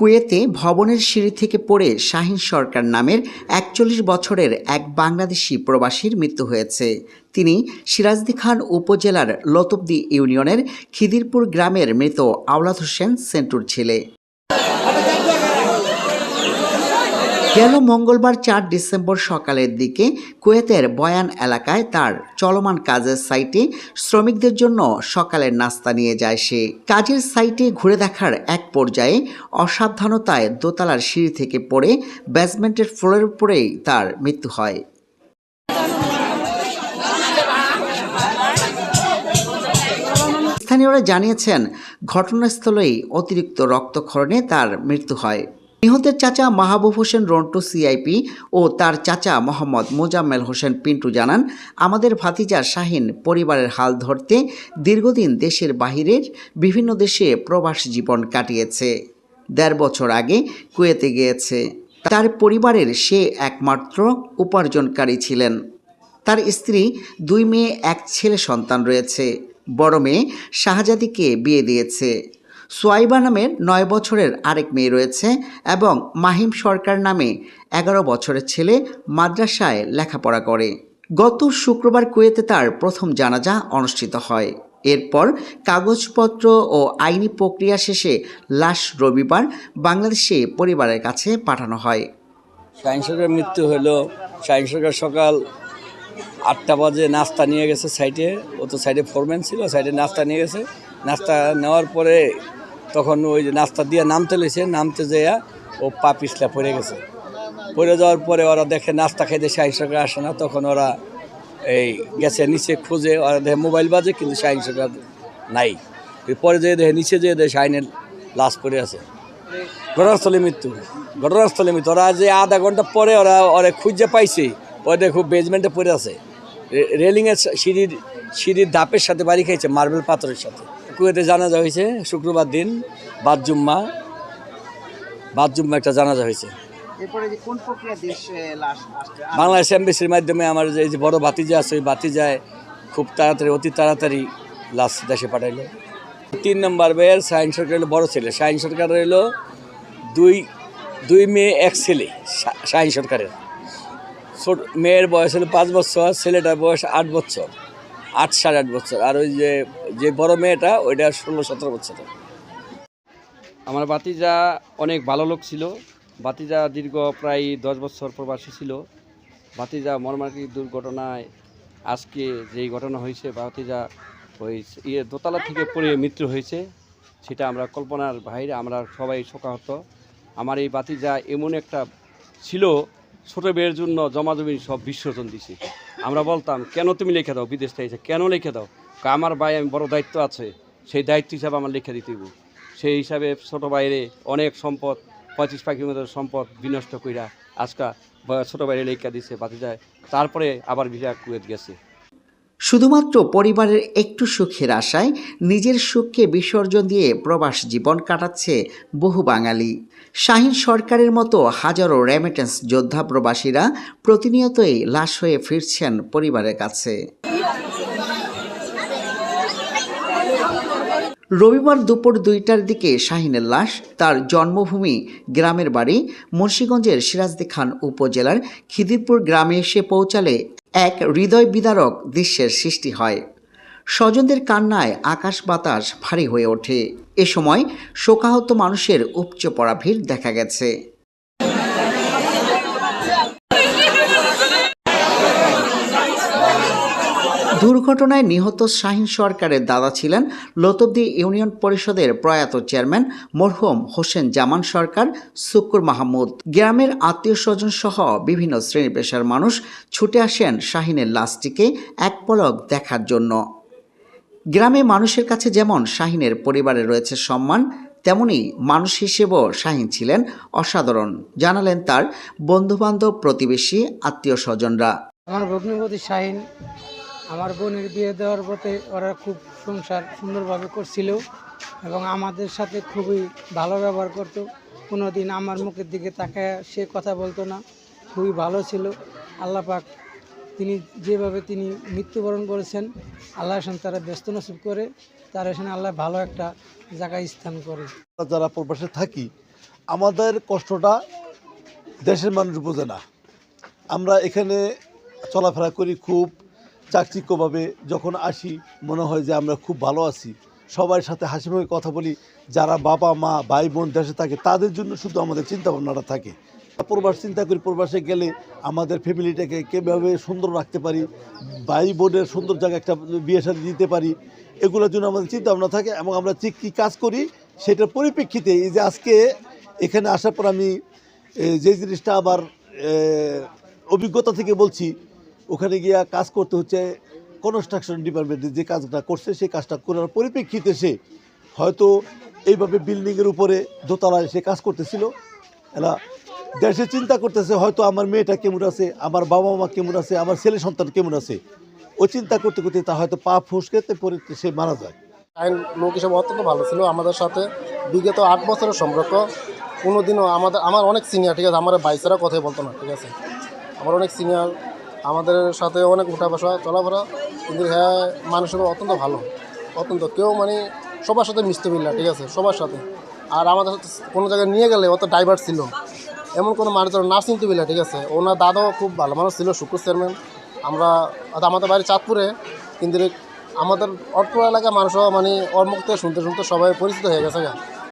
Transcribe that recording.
কুয়েতে ভবনের সিঁড়ি থেকে পড়ে শাহিন সরকার নামের একচল্লিশ বছরের এক বাংলাদেশি প্রবাসীর মৃত্যু হয়েছে। তিনি সিরাজদি খান উপজেলার লতবদি ইউনিয়নের খিদিরপুর গ্রামের মৃত আওলাদ হোসেন সেন্টুর ছেলে। গেল মঙ্গলবার চার ডিসেম্বর সকালের দিকে কুয়েতের বয়ান এলাকায় তার চলমান কাজের সাইটে শ্রমিকদের জন্য সকালের নাস্তা নিয়ে যায় সে। কাজের সাইটে ঘুরে দেখার এক পর্যায়ে অসাবধানতায় দোতলার সিঁড়ি থেকে পড়ে বেসমেন্টের ফ্লোরের উপরেই তার মৃত্যু হয়। স্থানীয়রা জানিয়েছেন, ঘটনাস্থলেই অতিরিক্ত রক্তক্ষরণে তার মৃত্যু হয়। নিহতের চাচা মাহবুব হোসেন রন্টু সিআইপি ও তার চাচা মোহাম্মদ মোজাম্মেল হোসেন পিন্টু জানান, আমাদের ভাতিজা শাহিন পরিবারের হাল ধরতে দীর্ঘদিন দেশের বাহিরের বিভিন্ন দেশে প্রবাস জীবন কাটিয়েছে। দেড় বছর আগে কুয়েতে গিয়েছে। তার পরিবারের সে একমাত্র উপার্জনকারী ছিলেন। তার স্ত্রী, দুই মেয়ে, এক ছেলে সন্তান রয়েছে। বড় মেয়ে শাহজাদিকে বিয়ে দিয়েছে। সোয়াইবা নামের নয় বছরের আরেক মেয়ে রয়েছে এবং মাহিম সরকার নামে এগারো বছরের ছেলে মাদ্রাসায় লেখাপড়া করে। গত শুক্রবার কুয়েতে তার প্রথম জানাজা অনুষ্ঠিত হয়। এরপর কাগজপত্র ও আইনি প্রক্রিয়া শেষে লাশ রবিবার বাংলাদেশে পরিবারের কাছে পাঠানো হয়। শাহিন সরকারের মৃত্যু হলো, শাহিন সরকার সকাল আটটা বাজে নাস্তা নিয়ে গেছে সাইডে ও তো সাইডে ফোরম্যান ছিল সাইডে নাস্তা নিয়ে গেছে। নাস্তা নেওয়ার পরে তখন ওই যে নাস্তা দিয়ে নামতে লেছে নামতে যেয়া ও পা পিছলা পড়ে গেছে। পড়ে যাওয়ার পরে ওরা দেখে নাস্তা খাইতে শাহিন সরকার আসে না, তখন ওরা এই গেছে নিচে খুঁজে, ওরা দেখে মোবাইল বাজে কিন্তু শাহিন সরকার নাই। পরে যেয়ে দেখে, নিচে যেয়ে দেখে শাহিনের লাশ পড়ে আছে। ঘটনাস্থলে মৃত্যু ঘটনাস্থলে মৃত্যু। ওরা যে আধা ঘণ্টা পরে ওরা ওরা খুঁজে পাইছে পরে দেখো বেজমেন্টে পড়ে আছে। রেলিংয়ের সিঁড়ির সিঁড়ির ধাপের সাথে বাড়ি খেয়েছে মার্বেল পাথরের সাথে। কুয়েতে জানাজা হয়েছে শুক্রবার দিন বাদ জুম্মা। বাদ জুম্মা একটা জানাজা হয়েছে। বাংলাদেশ এমবিসির মাধ্যমে আমার যে এই যে বড় ভাতিজা আছে ওই ভাতিজায় খুব তাড়াতাড়ি অতি তাড়াতাড়ি লাশ দেশে পাঠাইলো। তিন নম্বর মেয়ের শাহিন সরকার হলো বড় ছেলে। শাহিন সরকার হলো দুই দুই মেয়ে এক ছেলে শাহিন সরকারের। ছোট মেয়ের বয়স হলো পাঁচ বছর ছেলেটার বয়স আট বছর। আট সাড়ে আট বছর। আর ওই যে যে বড় মেয়েটা, ওইটা ষোলো সতেরো বছর। আমার বাতিজা অনেক ভালো লোক ছিল। বাতিজা দীর্ঘ প্রায় দশ বছর প্রবাসী ছিল। বাতিজা মর্মান্তিক দুর্ঘটনায় আজকে যেই ঘটনা হয়েছে বাতিজা ওই ইয়ে দোতলা থেকে পড়ে মৃত্যু হয়েছে, সেটা আমরা কল্পনার বাইরে, আমরা সবাই শোকাহত। আমার এই বাতিজা এমন একটা ছিল, ছোটো মেয়ের জন্য জমা জমি সব বিসর্জন দিছি। আমরা বলতাম, কেন তুমি লিখে দাও বিদেশ থেকে? কেন লিখে দাও আমার ভাই, আমি বড় দায়িত্ব আছে সেই দায়িত্ব হিসাবে আমার লিখে দিতে। সেই হিসাবে ছোট বাইরে অনেক সম্পদ, পঁচিশ পাখির মতো সম্পদ বিনষ্ট কইরা আজকা ছোট বাইরে লেখা দিছে বাতি যায় তারপরে আবার ভিসা কুয়েত গেছে শুধুমাত্র পরিবারের একটু সুখের আশায় নিজের সুখকে বিসর্জন দিয়ে প্রবাস জীবন কাটাচ্ছে বহু বাঙালি। শাহিন সরকারের মতো হাজারো রেমিটেন্স যোদ্ধা প্রবাসীরা প্রতিনিয়তই লাশ হয়ে ফিরছেন পরিবারের কাছে। রবিবার দুপুর দুইটার দিকে শাহিনের লাশ, তার জন্মভূমি গ্রামের বাড়ি মুন্সীগঞ্জের সিরাজদি খান উপজেলার খিদিরপুর গ্রামে এসে পৌঁছালে এক হৃদয় বিদারক দৃশ্যের সৃষ্টি হয়। স্বজনদের কান্নায় আকাশ বাতাস ভারী হয়ে ওঠে। এ সময় শোকাহত মানুষের উপচে পড়া ভিড় দেখা গেছে। দুর্ঘটনায় নিহত শাহিন সরকারের দাদা ছিলেন লতবদি ইউনিয়ন পরিষদের প্রয়াত চেয়ারম্যান মরহুম হোসেন জামান সরকার শুকুর মাহমুদ। গ্রামের আত্মীয় স্বজন সহ বিভিন্ন শ্রেণি পেশার মানুষ ছুটে আসেন শাহিনের লাশটিকে এক পলক দেখার জন্য। গ্রামে মানুষের কাছে যেমন শাহিনের পরিবারে রয়েছে সম্মান, তেমনি মানুষ হিসেবেও শাহিন ছিলেন অসাধারণ, জানালেন তার বন্ধুবান্ধব, প্রতিবেশী আত্মীয় স্বজনরা আমার ভগ্নিপতি শাহিন আমার বোনের বিয়ে দেওয়ার পথে ওরা খুব সংসার সুন্দরভাবে করছিল এবং আমাদের সাথে খুবই ভালো ব্যবহার করতো। কোনো দিন আমার মুখের দিকে তাকায় সে কথা বলতো না। খুবই ভালো ছিল। আল্লাহ পাক তিনি যেভাবে তিনি মৃত্যুবরণ করেছেন, আল্লাহ হাসান তারা ব্যস্ত নসিব করে, তার এখানে আল্লাহ ভালো একটা জায়গায় স্থান করে। যারা প্রবাসে থাকি, আমাদের কষ্টটা দেশের মানুষ বোঝে না। আমরা এখানে চলাফেরা করি খুব চাকচিক্যভাবে যখন আসি, মনে হয় যে আমরা খুব ভালো আছি। সবার সাথে হাসি মুখে কথা বলি, যারা বাবা, মা, ভাই, বোন দেশে থাকে, তাদের জন্য শুধু আমাদের চিন্তা ভাবনাটা থাকে। প্রবাস চিন্তা করি, প্রবাসে গেলে আমাদের ফ্যামিলিটাকে কীভাবে সুন্দর রাখতে পারি, ভাই, বোনের সুন্দর জায়গায় একটা বিয়ে সাথে দিতে পারি, এগুলোর জন্য আমাদের চিন্তা ভাবনা থাকে এবং আমরা ঠিক কী কাজ করি সেটার পরিপ্রেক্ষিতে এই যে আজকে এখানে আসার পর আমি যে জিনিসটা আবার অভিজ্ঞতা থেকে বলছি ওখানে গিয়া কাজ করতে হচ্ছে কনস্ট্রাকশন ডিপার্টমেন্টে যে কাজটা করছে, সেই কাজটা করার পরিপ্রেক্ষিতে সে হয়তো এইভাবে বিল্ডিংয়ের উপরে দোতলায় সে কাজ করতেছিল। এরা দেশে চিন্তা করতেছে, হয়তো আমার মেয়েটা কেমন আছে, আমার বাবা মা কেমন আছে, আমার ছেলে সন্তান কেমন আছে? ও চিন্তা করতে করতে তা হয়তো পা ফুসকেতে পরে সে মারা যায়। আইন লোক হিসেবে অত্যন্ত ভালো ছিল আমাদের সাথে। বিগত আট বছরের সম্পর্ক। কোনোদিনও আমাদের আমার অনেক সিনিয়র ঠিক আছে? আমার বাইসেরা কথাই বলতো না, ঠিক আছে? আমার অনেক সিনিয়র আমাদের সাথে অনেক উঠা বসা চলাফেরা। কিন্তু হ্যাঁ মানুষের অত্যন্ত ভালো। অত্যন্ত। কেউ মানে সবার সাথে মিশতে পারলা ঠিক আছে? সবার সাথে। আর আমাদের সাথে কোনো জায়গায় নিয়ে গেলে অত ড্রাইভার ছিল এমন কোনো মানুষ না চিনতে পারলা, ঠিক আছে? ওনার দাদাও খুব ভালো মানুষ ছিল, শুক্র চেয়ারম্যান। আমরা আমাদের বাড়ি চাঁদপুরে, কিন্তু আমাদের অট্ট এলাকার মানুষও মানে থেকে শুনতে শুনতে সবাই পরিচিত হয়ে গেছে গা।